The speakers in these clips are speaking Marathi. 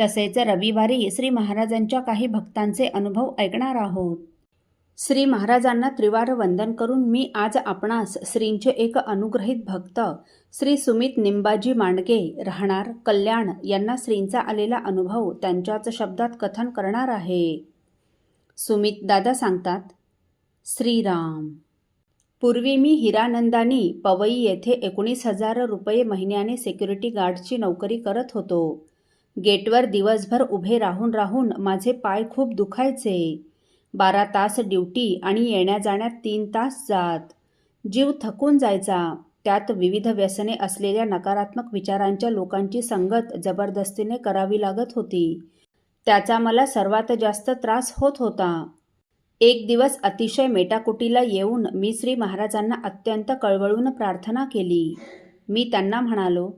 तसेच रविवारी श्री महाराजांच्या काही भक्तांचे अनुभव ऐकणार आहोत. श्री महाराजांना त्रिवार वंदन करून मी आज आपणास श्रींचे एक अनुग्रहित भक्त श्री सुमित निंबाजी मांडगे राहणार कल्याण यांना श्रींचा आलेला अनुभव त्यांच्याच शब्दात कथन करणार आहे. सुमित दादा सांगतात श्रीराम पूर्वी मी हिरानंदानी पवई येथे एकोणीस हजार रुपये महिन्याने सिक्युरिटी गार्डची नोकरी करत होतो. गेटवर दिवसभर उभे राहून राहून माझे पाय खूप दुखायचे. बारा तास ड्युटी आणि येण्या जाण्यात तीन तास जात. जीव थकून जायचा. त्यात विविध व्यसने असलेल्या नकारात्मक विचारांच्या लोकांची संगत जबरदस्तीने करावी लागत होती. त्याचा मला सर्वात जास्त त्रास होत होता. एक दिवस अतिशय मेटाकुटीला येऊन मी श्री महाराजांना अत्यंत कळवळून प्रार्थना केली. मी त्यांना म्हणालो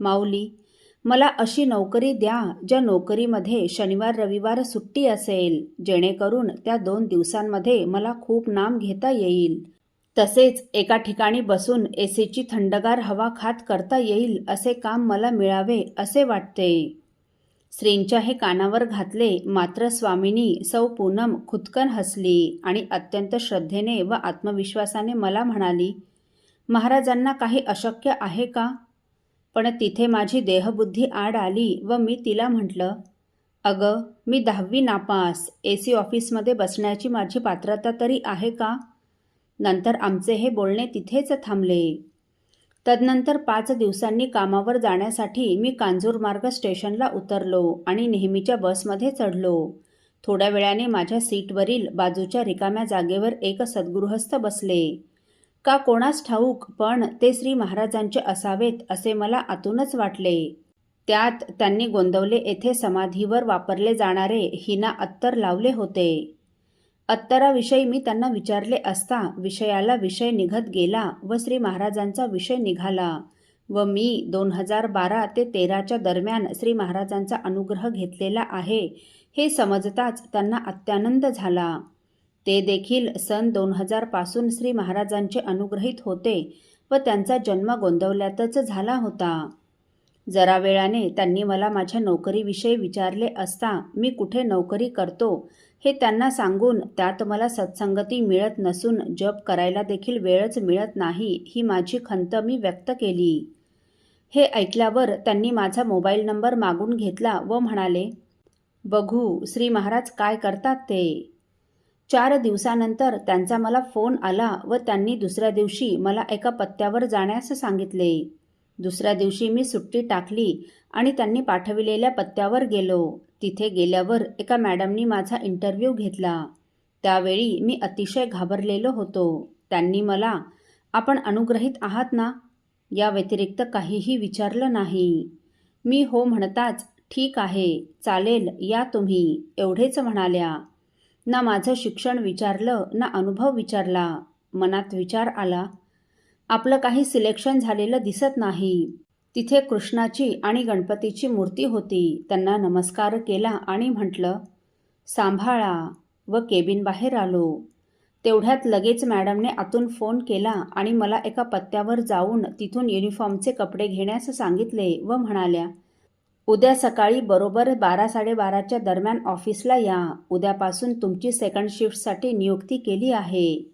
माऊली मला अशी नोकरी द्या ज्या नोकरीमध्ये शनिवार रविवार सुट्टी असेल जेणेकरून त्या दोन दिवसांमध्ये मला खूप नाम घेता येईल. तसेच एका ठिकाणी बसून एसीची थंडगार हवा खात करता येईल असे काम मला मिळावे असे वाटते. श्रींच्या हे कानावर घातले मात्र स्वामिनी सौ पूनम खुदकन हसली आणि अत्यंत श्रद्धेने व आत्मविश्वासाने मला म्हणाली महाराजांना काही अशक्य आहे का? पण तिथे माझी देहबुद्धी आड आली व मी तिला म्हटलं अगं मी दहावी नापास ए सी ऑफिसमध्ये बसण्याची माझी पात्रता तरी आहे का? नंतर आमचे हे बोलणे तिथेच थांबले. तदनंतर पाच दिवसांनी कामावर जाण्यासाठी मी कांजूरमार्ग स्टेशनला उतरलो आणि नेहमीच्या बसमध्ये चढलो. थोड्या वेळाने माझ्या सीटवरील बाजूच्या रिकाम्या जागेवर एक सद्गृहस्थ बसले. का कोणास ठाऊक पण ते श्री महाराजांचे असावेत असे मला आतूनच वाटले. त्यात त्यांनी गोंदवले येथे समाधीवर वापरले जाणारे हिना अत्तर लावले होते. अत्तराविषयी मी त्यांना विचारले असता विषयाला विषय निघत गेला व श्री महाराजांचा विषय निघाला व मी दोन हजार बारा ते तेराच्या दरम्यान श्री महाराजांचा अनुग्रह घेतलेला आहे हे समजताच त्यांना अत्यानंद झाला. ते देखील सन दोन हजारपासून श्री महाराजांचे अनुग्रहित होते व त्यांचा जन्म गोंदवल्यातच झाला होता. जरा वेळाने त्यांनी मला माझ्या नोकरीविषयी विचारले असता मी कुठे नोकरी करतो हे त्यांना सांगून त्यात मला सत्संगती मिळत नसून जप करायला देखील वेळच मिळत नाही ही माझी खंत मी व्यक्त केली. हे ऐकल्यावर त्यांनी माझा मोबाईल नंबर मागून घेतला व म्हणाले बघू श्री महाराज काय करतात ते? चार दिवसानंतर त्यांचा मला फोन आला व त्यांनी दुसऱ्या दिवशी मला एका पत्त्यावर जाण्यास सांगितले. दुसऱ्या दिवशी मी सुट्टी टाकली आणि त्यांनी पाठविलेल्या पत्त्यावर गेलो. तिथे गेल्यावर एका मॅडमनी माझा इंटरव्ह्यू घेतला. त्यावेळी मी अतिशय घाबरलेलो होतो. त्यांनी मला आपण अनुग्रहित आहात ना? या व्यतिरिक्त काहीही विचारलं नाही. मी हो म्हणताच ठीक आहे चालेल या तुम्ही एवढेच म्हणाल्या. ना माझं शिक्षण विचारलं ना अनुभव विचारला. मनात विचार आला आपलं काही सिलेक्शन झालेलं दिसत नाही. तिथे कृष्णाची आणि गणपतीची मूर्ती होती. त्यांना नमस्कार केला आणि म्हटलं सांभाळा व केबिन बाहेर आलो. तेवढ्यात लगेच मॅडमने आतून फोन केला आणि मला एका पत्त्यावर जाऊन तिथून युनिफॉर्मचे कपडे घेण्यास सांगितले व म्हणाल्या उद्या सकाळी बरोबर बारा साडेबाराच्या दरम्यान ऑफिसला या. उद्यापासून तुमची सेकंड शिफ्टसाठी नियुक्ती केली आहे.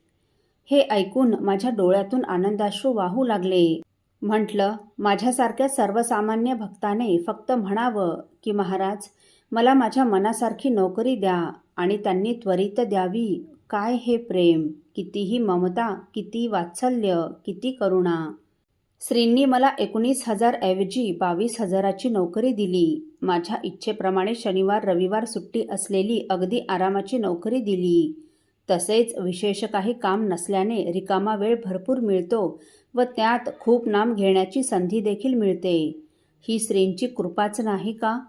हे ऐकून माझ्या डोळ्यातून आनंदाश्रू वाहू लागले. म्हटलं माझ्यासारख्या सर्वसामान्य भक्ताने फक्त म्हणावं की महाराज मला माझ्या मनासारखी नोकरी द्या आणि त्यांनी त्वरित द्यावी. काय हे प्रेम? कितीही ममता किती वात्सल्य किती करुणा. श्रींनी मला एकोणीस हजारऐवजी बावीस हजाराची नोकरी दिली. माझ्या इच्छेप्रमाणे शनिवार रविवार सुट्टी असलेली अगदी आरामाची नोकरी दिली. तसेच विशेष काही काम नसल्याने रिकामा वेळ भरपूर मिळतो व त्यात खूप नाम घेण्याची संधी देखील मिळते. ही श्रींची कृपाच नाही का?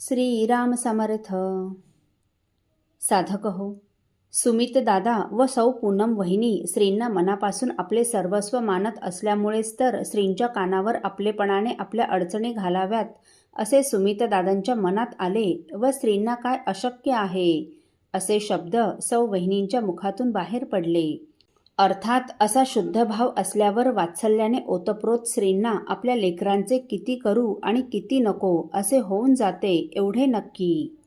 श्रीराम समर्थ. साधक हो. सुमित दादा व सौ पूनम वहिनी श्रींना मनापासून आपले सर्वस्व मानत असल्यामुळेच तर श्रींच्या कानावर आपलेपणाने आपल्या अडचणी घालाव्यात असे सुमित दादांच्या मनात आले व श्रींना काय अशक्य आहे? असे शब्द सौ वहिनींच्या मुखातून बाहेर पडले. अर्थात असा शुद्ध भाव असल्यावर वात्सल्याने ओतप्रोत स्त्रींना आपल्या लेकरांचे किती करू आणि किती नको असे होऊन जाते एवढे नक्की.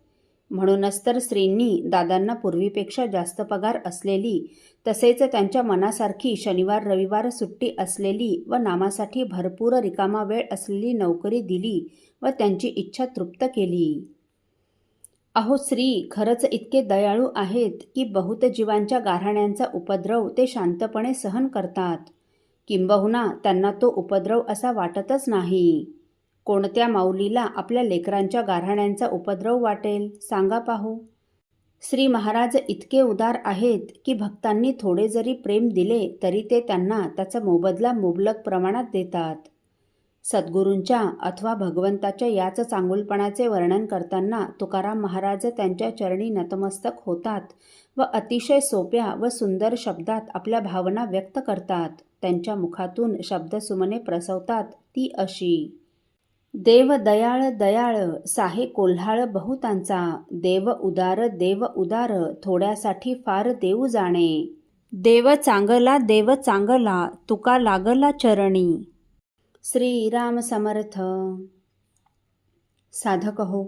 म्हणूनच तर स्त्रींनी दादांना पूर्वीपेक्षा जास्त पगार असलेली तसेच त्यांच्या मनासारखी शनिवार रविवार सुट्टी असलेली व नामासाठी भरपूर रिकामा वेळ असलेली नोकरी दिली व त्यांची इच्छा तृप्त केली. अहो श्री खरंच इतके दयाळू आहेत की बहुत जीवांच्या गाऱ्हाण्यांचा उपद्रव ते शांतपणे सहन करतात. किंबहुना त्यांना तो उपद्रव असा वाटतच नाही. कोणत्या माऊलीला आपल्या लेकरांच्या गाऱ्हाण्यांचा उपद्रव वाटेल? सांगा पाहू. श्री महाराज इतके उदार आहेत की भक्तांनी थोडे जरी प्रेम दिले तरी ते त्यांना त्याचा मोबदला मुबलक प्रमाणात देतात. सद्गुरूंच्या अथवा भगवंताच्या याच चांगुलपणाचे वर्णन करताना तुकाराम महाराज त्यांच्या चरणी नतमस्तक होतात व अतिशय सोप्या व सुंदर शब्दात आपल्या भावना व्यक्त करतात. त्यांच्या मुखातून शब्दसुमने प्रसवतात ती अशी. देव दयाळ दयाळ साहे कोल्हाळ बहुतांचा देव उदार देव उदार थोड्यासाठी फार देऊ जाणे. देव चांगला देव चांगला तुका लागला चरणी. श्रीराम समर्थ. साधक हो.